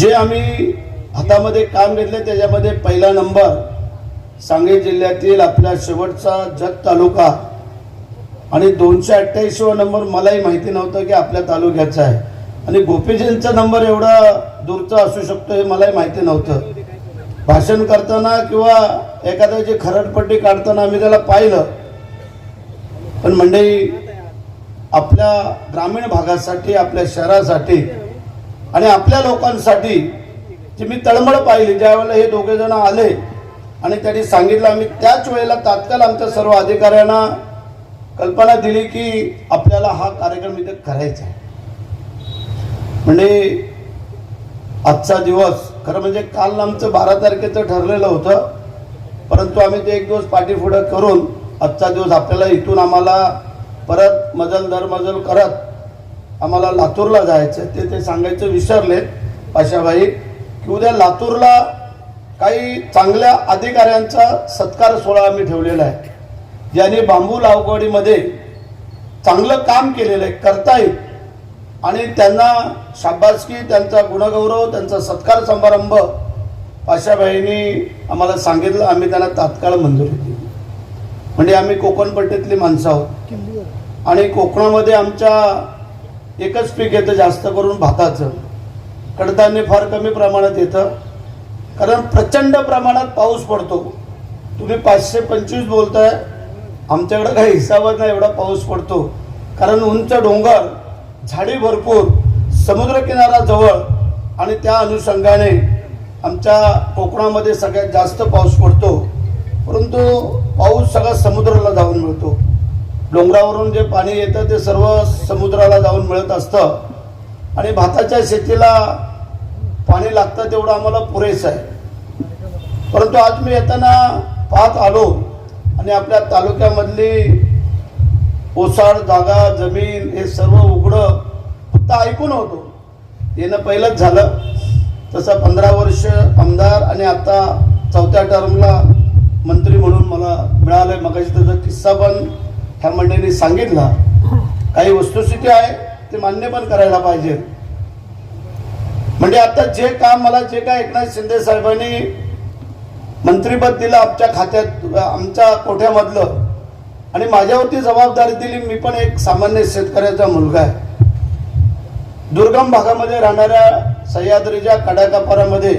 जे आम्ही हातामध्ये काम घेतले त्याच्यामध्ये पहिला नंबर सांगली जिल्ह्यातील आपला शेवटचा जत तालुका. आणि दोनशे अठ्ठ्याऐंशीवा नंबर मलाही माहिती नव्हतं की आपल्या तालुक्याचा आहे. आणि गोपीजींचा नंबर एवढा दूरचा असू शकतो हे मलाही माहिती नव्हतं. भाषण करताना किंवा एखाद्याची खरडपट्टी काढताना आम्ही त्याला पाहिलं. पण मंडळी आपल्या ग्रामीण भागासाठी आपल्या शहरासाठी आणि आपल्या लोकांसाठी जी मी तळमळ पाहिली ज्यावेळेला हे दोघे जण आले आणि त्यांनी सांगितलं आम्ही त्याच वेळेला तात्काळ आमच्या सर्व अधिकाऱ्यांना कल्पना दिली की आपल्याला हा कार्यक्रम इथे करायचा आहे. म्हणजे आजचा दिवस खरं म्हणजे काल आमचं बारा तारखेचं ठरलेलं होतं परंतु आम्ही ते एक दिवस पाठीपुढं करून आजचा दिवस आपल्याला इथून आम्हाला परत मजल दर मजल करत आम्हाला लातूरला जायचं ते ते सांगायचं विसरले. पाशाबाई की उद्या लातूरला काही चांगल्या अधिकाऱ्यांचा सत्कार सोहळा आम्ही ठेवलेला आहे. ज्यांनी बांबू लागवडीमध्ये चांगलं काम केलेलं आहे करतायत. आणि त्यांना शाबासकी त्यांचा गुणगौरव त्यांचा सत्कार समारंभ पाशाबाईंनी आम्हाला सांगितलं. आम्ही त्यांना तात्काळ मंजुरी दिली. म्हणजे आम्ही कोकणपट्टीतली माणसं आहोत. आणि कोकणामध्ये आमच्या एकच पीक येतं जास्त करून भाताचं. कडधान्य फार कमी प्रमाणात येतं. कारण प्रचंड प्रमाणात पाऊस पडतो. तुम्ही पाचशे पंचवीस बोलताय. आमच्याकडं काही हिसाबात नाही एवढा पाऊस पडतो. कारण उंच डोंगर झाडी भरपूर समुद्रकिनारा जवळ आणि त्या अनुषंगाने आमच्या कोकणामध्ये सगळ्यात जास्त पाऊस पडतो. परंतु पाऊस सगळा समुद्राला जाऊन मिळतो. डोंगरावरून जे पाणी येतं ते सर्व समुद्राला जाऊन मिळत असतं. आणि भाताच्या शेतीला पाणी लागतं तेवढं आम्हाला पुरेसं आहे. परंतु आज मी येताना पाहत आलो आणि आपल्या तालुक्यामधली ओसाड जागा जमीन हे सर्व उघडं फक्त ऐकून होतो. येणं पहिलंच झालं. तसं पंधरा वर्ष आमदार आणि आता चौथ्या टर्मला मंत्री म्हणून मला मिळालं आहे मगाशी त्याचा किस्सा पण ह्या मंडळीने सांगितला काही वस्तुस्थिती आहे ते मान्य पण करायला पाहिजे. म्हणजे आता जे काम मला जे काय एकनाथ शिंदे साहेबांनी मंत्रीपद दिलं आमच्या खात्यात आमच्या कोठ्यामधलं आणि माझ्यावरती जबाबदारी दिली मी पण एक सामान्य शेतकऱ्याचा मुलगा आहे. दुर्गम भागामध्ये राहणाऱ्या सह्याद्रीच्या कडाकापारामध्ये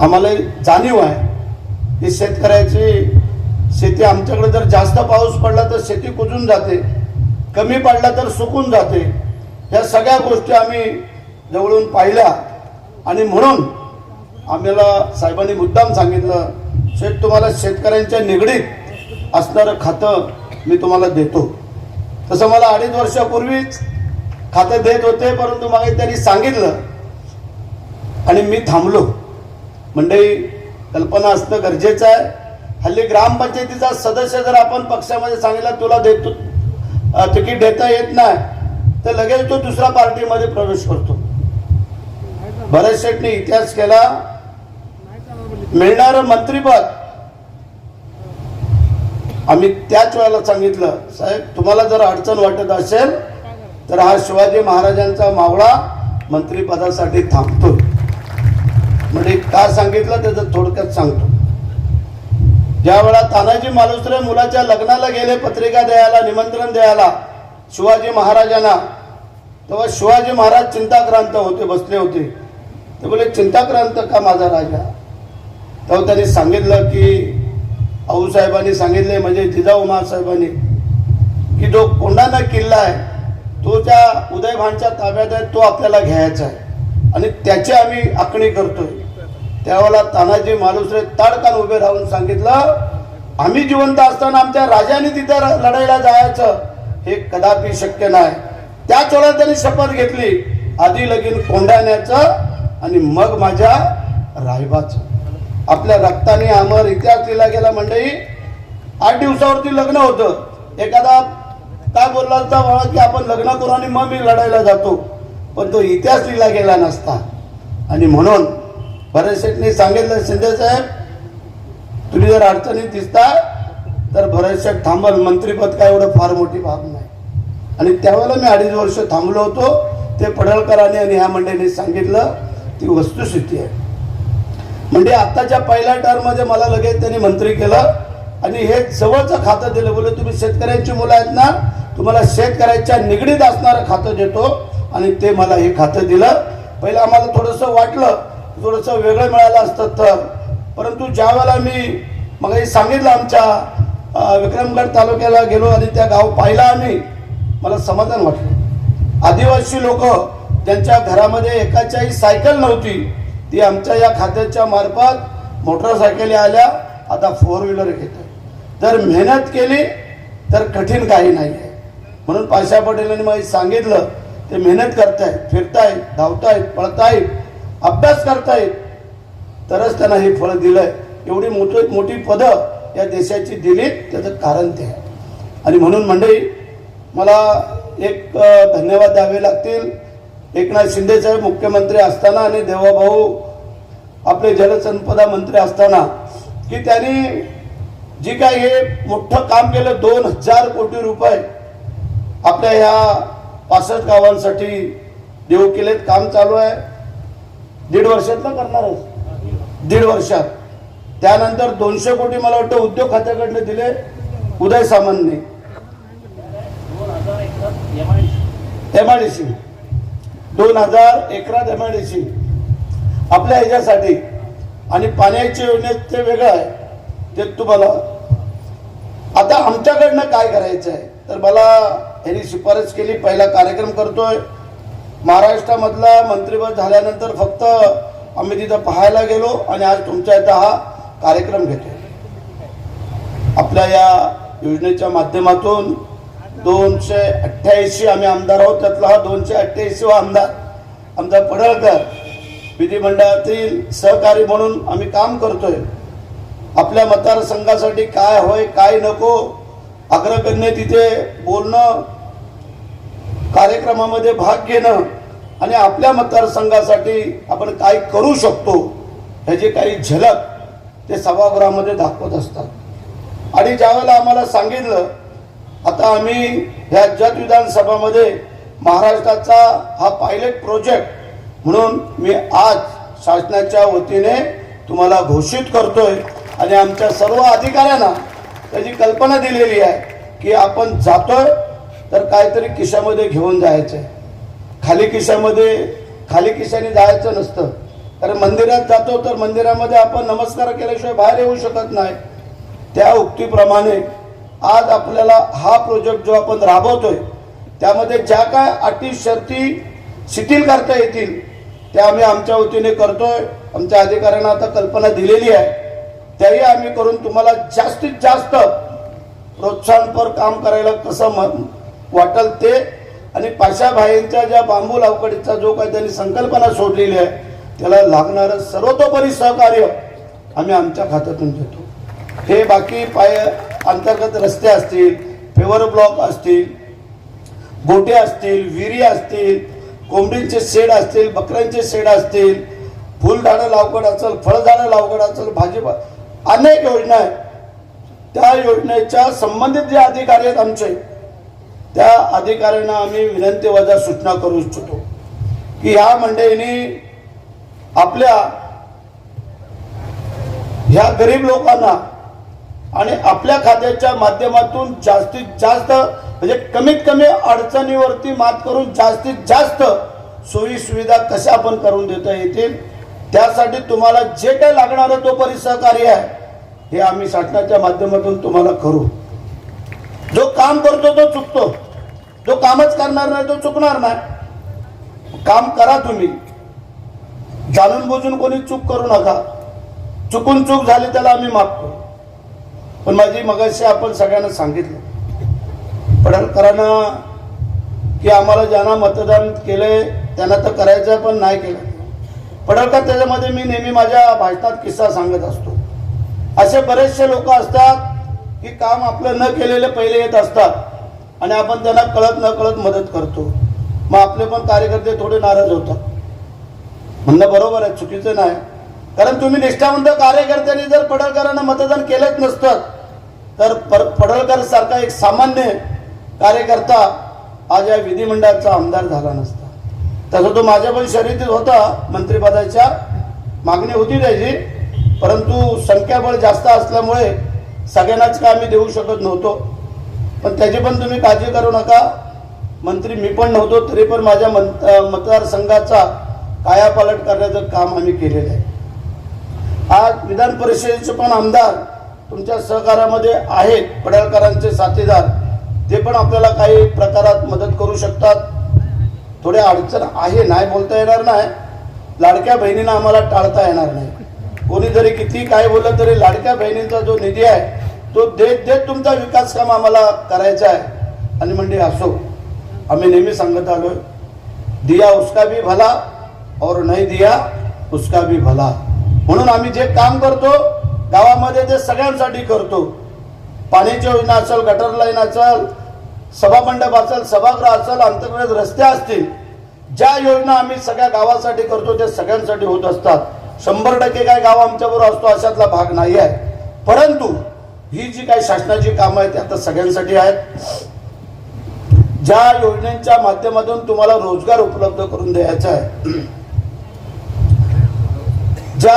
आम्हाला जाणीव आहे की शेतकऱ्याची शेती आमच्याकडे जर जास्त पाऊस पडला तर शेती कुजून जाते. कमी पडला तर सुकून जाते. ह्या सगळ्या गोष्टी आम्ही जवळून पाहिल्या. आणि म्हणून आम्हाला साहेबांनी मुद्दाम सांगितलं शेत तुम्हाला शेतकऱ्यांच्या निगडीत असणारं खातं मी तुम्हाला देतो. तसं मला अडीच वर्षापूर्वीच खातं देत होते परंतु मागे त्यांनी सांगितलं. आणि मी थांबलो. मंडळी कल्पना असणं गरजेचं आहे. हल्ली ग्रामपंचायतीचा सदस्य जर आपण पक्षामध्ये सांगितला तुला देतो तिकीट देता येत नाही तर लगेच तो दुसऱ्या पार्टीमध्ये प्रवेश करतो. भरत शेटने इतिहास केला. मिळणार मंत्रीपद. आम्ही त्याच वेळेला सांगितलं साहेब तुम्हाला जर अडचण वाटत असेल तर हा शिवाजी महाराजांचा मावळा मंत्रीपदासाठी थांबतो म्हणजे का सांगितलं त्याचं थोडक्यात सांगतो. ज्या वेळा तानाजी मालुसरे मुलाच्या लग्नाला गेले पत्रिका द्यायला निमंत्रण द्यायला शिवाजी महाराजांना तेव्हा शिवाजी महाराज चिंताक्रांत होते बसले होते. ते बोले चिंताक्रांत का माझा राजा? तेव्हा त्यांनी सांगितलं की आऊसाहेबांनी सांगितले म्हणजे जिजाऊ साहेबांनी की जो कोंडाणा किल्ला आहे तो ज्या उदयभानच्या ताब्यात आहे तो आपल्याला घ्यायचा आहे. आणि त्याची आम्ही आखणी करतोय. त्यावेळेला तानाजी मालुसरे ताडकान उभे राहून सांगितलं आम्ही जिवंत असताना आमच्या राजाने तिथे र- लढायला जायचं हे कदापि शक्य नाही. त्याच वेळेला त्यांनी शपथ घेतली. आधी लगीन कोंडाण्याचं आणि मग माझ्या रायबाचं. आपल्या रक्ताने आमर इतिहास लिहिला गेला मंडळी. आठ दिवसावरती लग्न होतं. एखादा काय बोलला होता बाबा की आपण लग्न करू आणि मग मी लढायला जातो. पण तो इतिहास लिहिला गेला नसता. आणि म्हणून भरत शेठने सांगितलं शिंदे साहेब तुम्ही जर अडचणीत दिसता तर भरत शेठ थांबल. मंत्रीपद काय एवढं फार मोठी बाब नाही. आणि त्यावेळेला मी अडीच वर्ष थांबलो होतो. ते पडळकरांनी आणि ह्या मंडळीने सांगितलं ती वस्तुस्थिती आहे. म्हणजे आत्ताच्या पहिल्या टर्ममध्ये मला लगेच त्यांनी मंत्री केलं. आणि हे जवळचं खातं दिलं. बोल तुम्ही शेतकऱ्यांची मुलं आहेत ना तुम्हाला शेतकऱ्याच्या निगडीत असणारं खातं देतो. आणि ते मला हे खातं दिलं. पहिलं आम्हाला थोडंसं वाटलं थोडंसं वेगळं मिळालं असतं तर. परंतु ज्या वेळेला मी मग हे सांगितलं आमच्या विक्रमगड तालुक्याला गेलो आणि त्या गाव पाहिला आम्ही मला समाधान वाटलं. आदिवासी लोक ज्यांच्या घरामध्ये एकाच्याही सायकल नव्हती ती आमच्या या खात्याच्या मार्फत मोटरसायकली आल्या आता फोर व्हीलर घेत जर मेहनत केली तर कठीण काही नाही आहे. म्हणून पाशा पटेलांनी मला सांगितलं ते मेहनत करतायत फिरतायत धावतायत पळतायत अभ्यास करतायत तरच त्यांना हे फळ दिलंय. एवढी मोठी मोठी पदं या देशाची दिलीत त्याचं कारण ते आहे. आणि म्हणून मंडळी मला एक धन्यवाद द्यावे लागतील. एकनाथ शिंदे साहेब मुख्यमंत्री असताना आणि देवाभाऊ आपले जलसंपदा मंत्री असताना की त्यांनी जी काय हे मोठं काम केलं दोन हजार कोटी रुपये आपल्या ह्या पासष्ट गावांसाठी देऊ केलेत. काम चालू आहे. दीड वर्षातला करणारच. दीड वर्षात. त्यानंतर दोनशे कोटी मला वाटतं उद्योग खात्याकडनं दिले उदय सामंतने. एम आय दोन हजार एकरात एम आय आपल्या ह्याच्यासाठी. आणि पाण्याची योजनेत ते वेगळं आहे. ते तुम्हाला आता आमच्याकडनं काय करायचं आहे तर मला ह्यांनी शिफारस केली. पहिला कार्यक्रम करतोय. महाराष्ट्रामधला मंत्रिपद झाल्यानंतर फक्त आम्ही तिथं पाहायला गेलो आणि आज तुमच्या इथं हा कार्यक्रम घेतो आपल्या या योजनेच्या माध्यमातून दोनशे अठ्ठ्याऐंशी आम्ही आमदार आहोत. त्यातला हा दोनशे अठ्ठ्याऐंशी व आमदार आमदार पडळकर विधिमंडळातील सहकारी म्हणून आम्ही काम करतोय. आपल्या मतदारसंघासाठी काय होय काय नको अग्रगण्य तिथे बोलणं कार्यक्रमामध्ये भाग घेणं आणि आपल्या मतदारसंघासाठी आपण काय करू शकतो ह्याची काही झलक ते सभागृहामध्ये दाखवत असतात. आणि ज्यावेळेला आम्हाला सांगितलं आता आम्ही ह्या जत विधानसभामध्ये महाराष्ट्राचा हा पायलट प्रोजेक्ट म्हणून मी आज शासनाच्या वतीने तुम्हाला घोषित करतोय आणि आमच्या सर्व अधिकाऱ्यांना त्याची कल्पना दिलेली आहे की आपण जातोय तर काहीतरी किशामध्ये घेऊन जायचं आहे खाली खिशामध्ये खाली खिशाने जायचं नसतं. कारण मंदिरात जातो तर मंदिरामध्ये आपण नमस्कार केल्याशिवाय बाहेर येऊ शकत नाही. त्या उक्तीप्रमाणे आज आपल्याला हा प्रोजेक्ट जो आपण राबवतोय त्यामध्ये ज्या काय अटी शर्ती शिथिल करता येतील त्या आम्ही आमच्या वतीने करतोय. आमच्या अधिकाऱ्यांना आता कल्पना दिलेली आहे. त्याही आम्ही करून तुम्हाला जास्तीत जास्त प्रोत्साहनपर काम करायला कसं म वाटेल ते आणि पाशाभाईंच्या ज्या बांबू लावकडीचा जो काही त्यांनी संकल्पना सोडलेली आहे त्याला लागणारं सर्वतोपरी सहकार्य आम्ही आमच्या खात्यातून देतो. हे बाकी पाय अंतर्गत रस्ते असतील फेवर ब्लॉक असतील गोटे असतील विहिरी असतील कोंबडींचे शेड असतील बकऱ्यांचे शेड असतील फुलझाडं लावकड असेल फळझाडं लावकड असेल भाजीपा अनेक योजना आहेत. त्या योजनेच्या संबंधित जे अधिकारी आहेत आमचे त्या अधिकाऱ्यांना आम्ही विनंती वजा सूचना करू इच्छितो की ह्या मंडळींनी आपल्या ह्या गरीब लोकांना आणि आपल्या खात्याच्या माध्यमातून जास्तीत जास्त म्हणजे कमीत कमी अडचणीवरती मात करून जास्तीत जास्त सोयी सुविधा कशा आपण करून देता येतील त्यासाठी तुम्हाला जे काही लागणार तो परिसहकार्य आहे हे आम्ही शासनाच्या माध्यमातून तुम्हाला करू. जो काम करतो तो चुकतो. जो कामच करणार नाही तो चुकणार नाही. काम करा तुम्ही. जाणून बुजून कोणी चूक करू नका. चुकून चूक झाली त्याला आम्ही मागतो. पण माझी मगाशी आपण सगळ्यांना सांगितलं. पडळकरांना की आम्हाला ज्यांना मतदान केलंय त्यांना तर करायचं पण नाही केलं. पडळकर त्याच्यामध्ये मी नेहमी माझ्या भाषणात किस्सा सांगत असतो. असे बरेचसे लोक असतात की काम आपलं न केलेले पहिले येत असतात. आणि आपण त्यांना कळत न कळत मदत करतो. मग आपले पण कार्यकर्ते थोडे नाराज होतात. म्हणणं बरोबर आहे चुकीचं नाही. कारण तुम्ही निष्ठावंत कार्यकर्त्यांनी जर पडळकरांना मतदान केलंच नसतं तर पर- पडळकर सारखा एक सामान्य कार्यकर्ता आज या विधिमंडळाचा आमदार झाला नसता. तसं तो माझ्या पण शर्यतीत होता मंत्रिपदाच्या मागणी होती त्याची परंतु संख्याबळ जास्त असल्यामुळे सगळ्यांनाच काय आम्ही देऊ शकत नव्हतो. पण त्याची पण तुम्ही काळजी करू नका. मंत्री मी पण नव्हतो तरी पण माझ्या मत मतदारसंघाचा कायापालट करण्याचं काम आम्ही केलेलं आहे. आज विधान परिषदेचे पण आमदार तुमच्या सहकार्यामध्ये आहेत पडळकरांचे साथीदार. ते पण आपल्याला काही प्रकारात मदत करू शकतात. थोडे अडचण आहे नाही बोलता येणार नाही. लाडक्या बहिणींना आम्हाला टाळता येणार नाही. कोणी जरी किती काय बोललं तरी लाडक्या बहिणींचा जो निधी आहे तो देत देत तुमचा विकास काम आम्हाला करायचा आहे. आणि म्हणजे असो आम्ही नेहमी सांगत आलो दिया उसका भी भला और नाही दिया उसका भी भला. म्हणून आम्ही जे काम करतो गावामध्ये ते सगळ्यांसाठी करतो पाण्याची योजना असेल गटर लाईन असेल सभामंडप असेल सभागृह असेल अंतर्गत रस्ते असतील ज्या योजना आम्ही सगळ्या गावासाठी करतो ते सगळ्यांसाठी होत असतात. शंभर टक्के काय गाव आमच्याबरोबर असतो अशातला भाग नाही आहे परंतु ही जी काही शासनाची कामं आहेत ती आता सगळ्यांसाठी आहेत. ज्या योजनेच्या माध्यमातून तुम्हाला रोजगार उपलब्ध करून द्यायचा आहे. ज्या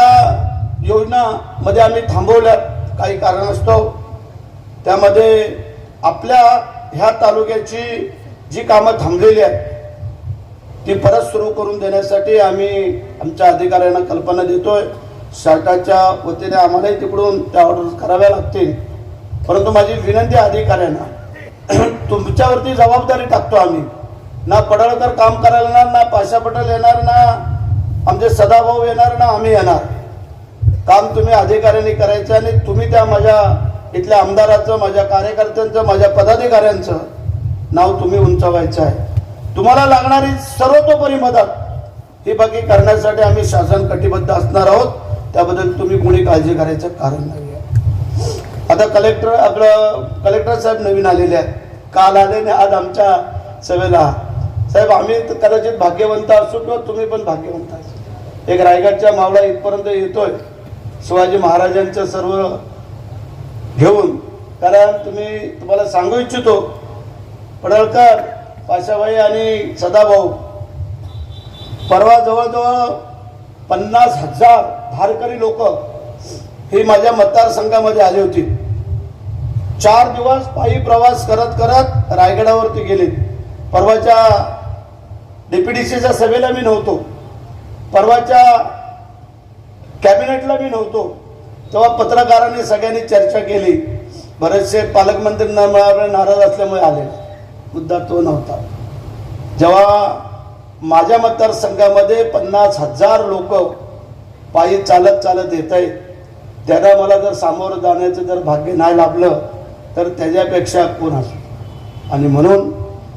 योजना मध्ये आम्ही थांबवल्या काही कारणास्तव त्यामध्ये आपल्या ह्या तालुक्याची जी कामं थांबलेली आहेत ती परत सुरू करून देण्यासाठी आम्ही आमच्या अधिकाऱ्यांना कल्पना देतोय. शासनाच्या वतीने आम्हालाही तिकडून त्या ऑर्डर कराव्या लागतील. परंतु माझी विनंती आहे अधिकाऱ्यांना तुमच्यावरती जबाबदारी टाकतो आम्ही. ना पडळकर काम करायला येणार ना पाशा पटेल येणार ना आमचे सदाभाऊ येणार ना आम्ही येणार. काम तुम्ही अधिकाऱ्यांनी करायचं आणि तुम्ही त्या माझ्या इथल्या आमदाराचं माझ्या कार्यकर्त्यांचं माझ्या पदाधिकाऱ्यांचं नाव तुम्ही उंचावायचं आहे. तुम्हाला लागणारी सर्वतोपरी मदत ही बाकी करण्यासाठी आम्ही शासन कटिबद्ध असणार आहोत. त्याबद्दल तुम्ही कोणी काळजी करायचं कारण नाही आहे आता कलेक्टर आपलं कलेक्टर साहेब नवीन आलेले आहेत. काल आले आणि आज आमच्या सभेला. साहेब आम्ही कदाचित भाग्यवंत असू किंवा तुम्ही पण भाग्यवंत असू. एक रायगडच्या मावळा इथपर्यंत येतोय. शिवाजी महाराजांचं सर्व घेऊन. कारण तुम्ही तुम्हाला सांगू इच्छितो पडळकर पाशाबाई आणि सदाभाऊ परवा जवळजवळ पन्नास हजार भारकरी लोक ही माझ्या मतदारसंघामध्ये आले होते. चार दिवस पायी प्रवास करत करत रायगडावरती गेले. परवाच्या डीपीडीसीच्या सभेला मी नव्हतो. परवाच्या कॅबिनेटला मी नव्हतो. तेव्हा पत्रकारांनी सगळ्यांनी चर्चा केली. बरेचसे पालकमंत्री नाराज असल्यामुळे आले. मुद्दा तो नव्हता. जेव्हा माझ्या मतदारसंघामध्ये पन्नास हजार लोक पायी चालत चालत येत आहेत. त्यांना मला जर सामोरं जाण्याचं जर भाग्य नाही लाभलं तर त्याच्यापेक्षा कोण असो? आणि म्हणून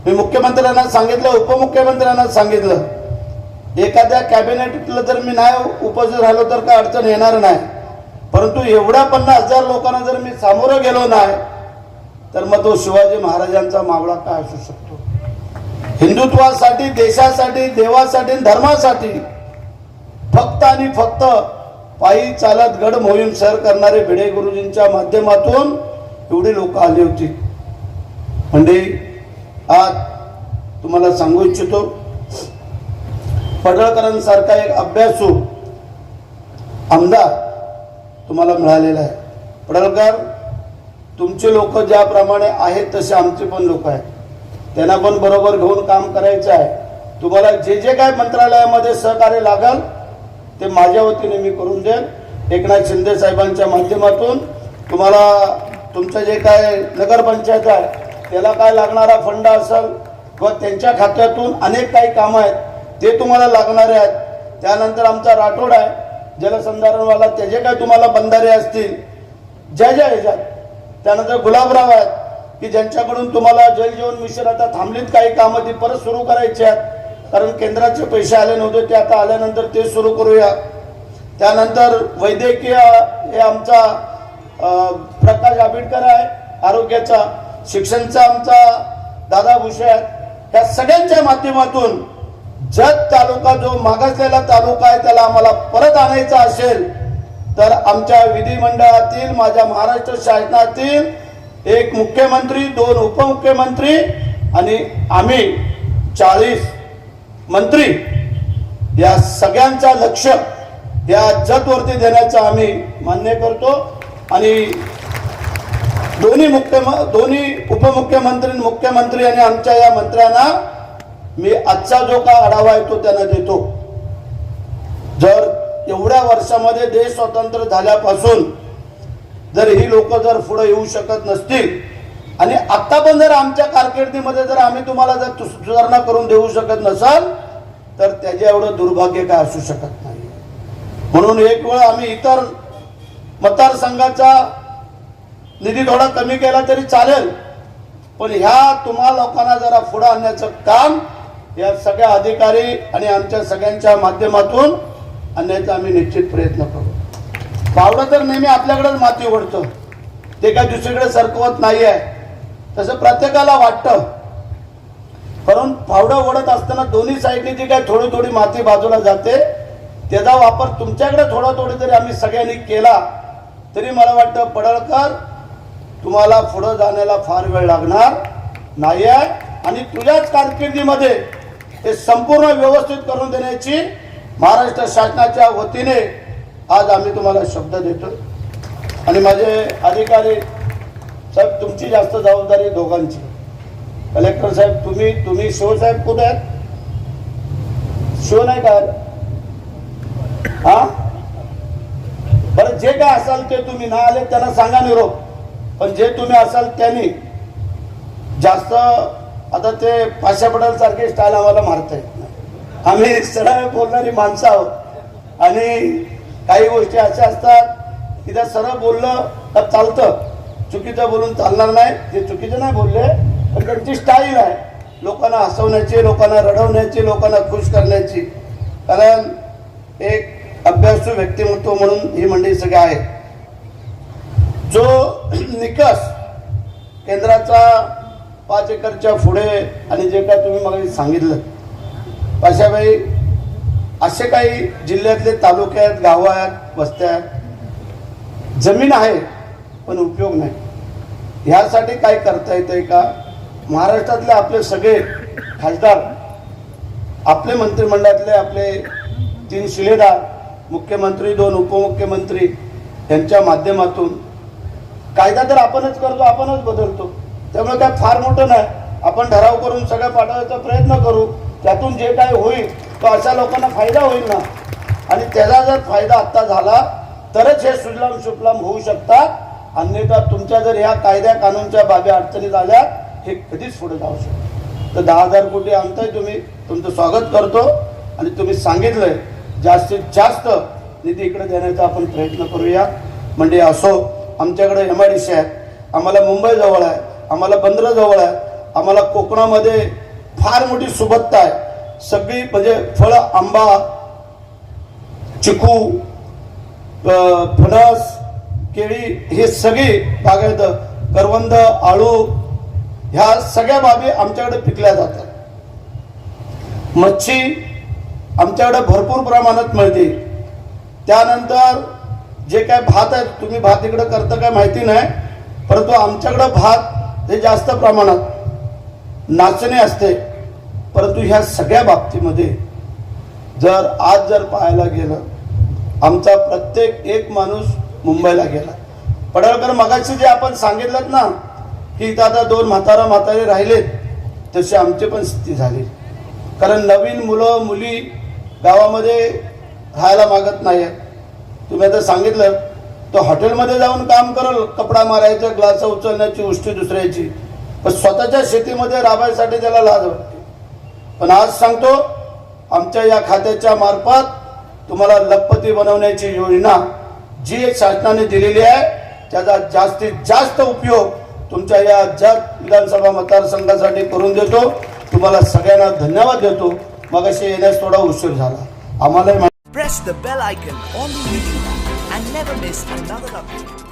मी मुख्यमंत्र्यांना सांगितलं उपमुख्यमंत्र्यांना सांगितलं एखाद्या कॅबिनेटला जर मी नाही उपस्थित राहिलो तर काय अडचण येणार नाही. परंतु एवढ्या पन्नास हजार लोकांना जर मी सामोरं गेलो नाही तर मग तो शिवाजी महाराजांचा मावळा काय असू शकतो? हिंदुत्वासाठी देशासाठी देवासाठी धर्मासाठी फक्त आणि फक्त पायी चालत गड मोहीम सर करणारे भिडे गुरुजींच्या माध्यमातून एवढी लोक आली होती. म्हणजे आज तुम्हाला सांगू इच्छितो पडळकरांसारखा एक अभ्यासू आमदार तुम्हाला मिळालेला आहे. पडळकर तुमचे लोक ज्याप्रमाणे आहेत तसे आमचे पण लोक आहेत. त्यांना पण बरोबर घेऊन काम करायचं आहे. तुम्हाला जे जे काय मंत्रालयामध्ये सहकार्य लागल ते माझ्या वतीने मी करून देईन एकनाथ शिंदे साहेबांच्या माध्यमातून तुम्हाला तुमचं जे काय नगरपंचायत आहे त्याला काय लागणारा फंड असेल व त्यांच्या खात्यातून अनेक काही कामं आहेत ते तुम्हाला लागणारे आहेत. त्यानंतर आमचा राठोड आहे जलसंधारणवाला त्याचे काय तुम्हाला बंधारे असतील ज्या ज्या ह्याच्यात. त्यानंतर गुलाबराव आहेत की ज्यांच्याकडून तुम्हाला जल जीवन मिशन आता थांबलीत काही कामं ती परत सुरू करायची आहेत. कारण केंद्राचे पैसे आले नव्हते ते आता आल्यानंतर ते सुरू करूया. त्यानंतर वैद्यकीय हे आमचा प्रकाश आंबेडकर आहे आरोग्याचा शिक्षणचा आमचा दादा भुषे आहे या सगळ्यांच्या माध्यमातून जत तालुका जो मागासलेला तालुका आहे त्याला आम्हाला परत आणायचा असेल तर आमच्या विधिमंडळातील माझ्या महाराष्ट्र शासनातील एक मुख्यमंत्री दोन उपमुख्यमंत्री आणि आम्ही चाळीस मंत्री. या सगळ्यांचा लक्ष या जतवरती देण्याचं आम्ही मान्य करतो. आणि दोन्ही मुख्य दोन्ही उपमुख्यमंत्री मुख्यमंत्री आणि आमच्या या मंत्र्यांना मी आजचा जो का आढावा आहे तो त्यांना देतो. जर एवढ्या वर्षामध्ये देश स्वतंत्र झाल्यापासून जर ही लोक जर पुढे येऊ शकत नसतील आणि आत्ता पण जर आमच्या कारकिर्दीमध्ये जर आम्ही तुम्हाला जर सुधारणा करून देऊ शकत नसाल तर त्याच्या एवढं दुर्भाग्य काय असू शकत नाही. म्हणून एक वेळ आम्ही इतर मतदारसंघाचा निधी थोडा कमी केला तरी चालेल पण ह्या तुम्हा लोकांना जरा पुढे आणण्याचं काम या सगळ्या अधिकारी आणि आमच्या सगळ्यांच्या माध्यमातून आणण्याचा आम्ही निश्चित प्रयत्न करू. पावलं तर नेहमी आपल्याकडेच माती ओढतं ते काय दुसरीकडे सरकवत नाही आहे तसं प्रत्येकाला वाटतं. परंतु फावडं ओढत असताना दोन्ही साईडने जी काय थोडी थोडी माती बाजूला जाते त्याचा वापर तुमच्याकडे थोडा थोडी जरी आम्ही सगळ्यांनी केला. तरी मला वाटतं पडळकर तुम्हाला पुढं जाण्याला फार वेळ लागणार नाही आहे आणि तुझ्याच कारकिर्दीमध्ये ते संपूर्ण व्यवस्थित करून देण्याची महाराष्ट्र शासनाच्या वतीने आज आम्ही तुम्हाला शब्द देतो. आणि माझे अधिकारी साहेब तुमची जास्त जबाबदारी आहे दोघांची. कलेक्टर साहेब तुम्ही तुम्ही शिवसाहेब कुठे आहेत? शिव नाही का? हा? बरं जे काय असाल ते तुम्ही ना आले त्यांना सांगा निरोप. पण जे तुम्ही असाल त्यांनी जास्त आता ते पाशा पटेल सारखे स्टाईल आम्हाला मारता येत नाही. आम्ही सरळ बोलणारी माणसं आहोत. आणि काही गोष्टी अशा असतात की त्या सरळ बोललं तर चालतं. चुकीचं बोलून चालणार नाही. ते चुकीचं नाही बोलले पण त्यांची स्टाईल आहे. लोकांना हसवण्याची लोकांना रडवण्याची लोकांना खुश करण्याची. कारण एक अभ्यासू व्यक्तिमत्व म्हणून ही मंडळी सगळे आहे. जो निकष केंद्राचा पाच एकरच्या पुढे आणि जे काय तुम्ही मला सांगितलं अशावेळी असे काही जिल्ह्यातले तालुके आहेत गावं आहेत वस्त्या आहेत जमीन आहे पण उपयोग नाही. ह्यासाठी काय करता येतंय का? महाराष्ट्रातले आपले सगळे खासदार आपले मंत्रिमंडळातले आपले तीन शिलेदार मुख्यमंत्री दोन उपमुख्यमंत्री यांच्या माध्यमातून कायदा तर आपणच करतो आपणच बदलतो. त्यामुळे काय फार मोठं नाही. आपण ठराव करून सगळं पाठवायचा प्रयत्न करू. त्यातून जे काय होईल तो अशा लोकांना फायदा होईल ना? आणि त्याचा जर फायदा आत्ता झाला तरच हे सुजलाम सुफलाम होऊ शकतात. अन्यथा तुमच्या जर ह्या कायद्या कानूनच्या बाबी अडचणीत आल्या हे कधीच पुढे जाऊ शकत तर दहा हजार कोटी आणताय तुम्ही. तुमचं स्वागत करतो. आणि तुम्ही सांगितलंय जास्तीत जास्त निधी इकडे देण्याचा आपण प्रयत्न करूया. म्हणजे असो आमच्याकडे एम आय डी सी आहे. आम्हाला मुंबई जवळ आहे. आम्हाला बंदरं जवळ आहे. आम्हाला कोकणामध्ये फार मोठी सुबत्ता आहे. सगळी म्हणजे फळं आंबा चिकू फणस केळी हे सगळी बागायत करवंद आळू ह्या सगळ्या बाबी आमच्याकडे पिकल्या जातात. मच्छी आमच्याकडे भरपूर प्रमाणात मिळते. त्यानंतर जे काय भात आहे तुम्ही भात इकडं करता काय माहिती नाही परंतु आमच्याकडं भात हे जास्त प्रमाणात नाचणे असते. परंतु ह्या सगळ्या बाबतीमध्ये जर आज जर पाहायला गेलं आमचा प्रत्येक एक माणूस मुंबईला गेला. पडळकर मगाशी जे आपण सांगितलं ना की इथं आता दोन म्हातारा म्हातारे राहिलेत तशी आमची पण स्थिती झाली. कारण नवीन मुलं मुली गावामध्ये राहायला मागत नाही तुम्ही आता सांगितलं तर हॉटेलमध्ये जाऊन काम करल कपडा मारायचं ग्लास उचलण्याची उष्टी दुसऱ्याची. पण स्वतःच्या शेतीमध्ये राबायसाठी त्याला लाज पण आज सांगतो आमच्या या खात्याच्या मार्फत तुम्हाला लखपती बनवण्याची योजना जी शासनाने दिलेली आहे त्याचा जास्तीत जास्त उपयोग तुमच्या या जत विधानसभा मतदारसंघासाठी करून देतो. तुम्हाला सगळ्यांना धन्यवाद देतो. मग असे येण्यास थोडा उशीर झाला. आम्हाला Press the bell icon on the video and never miss another update.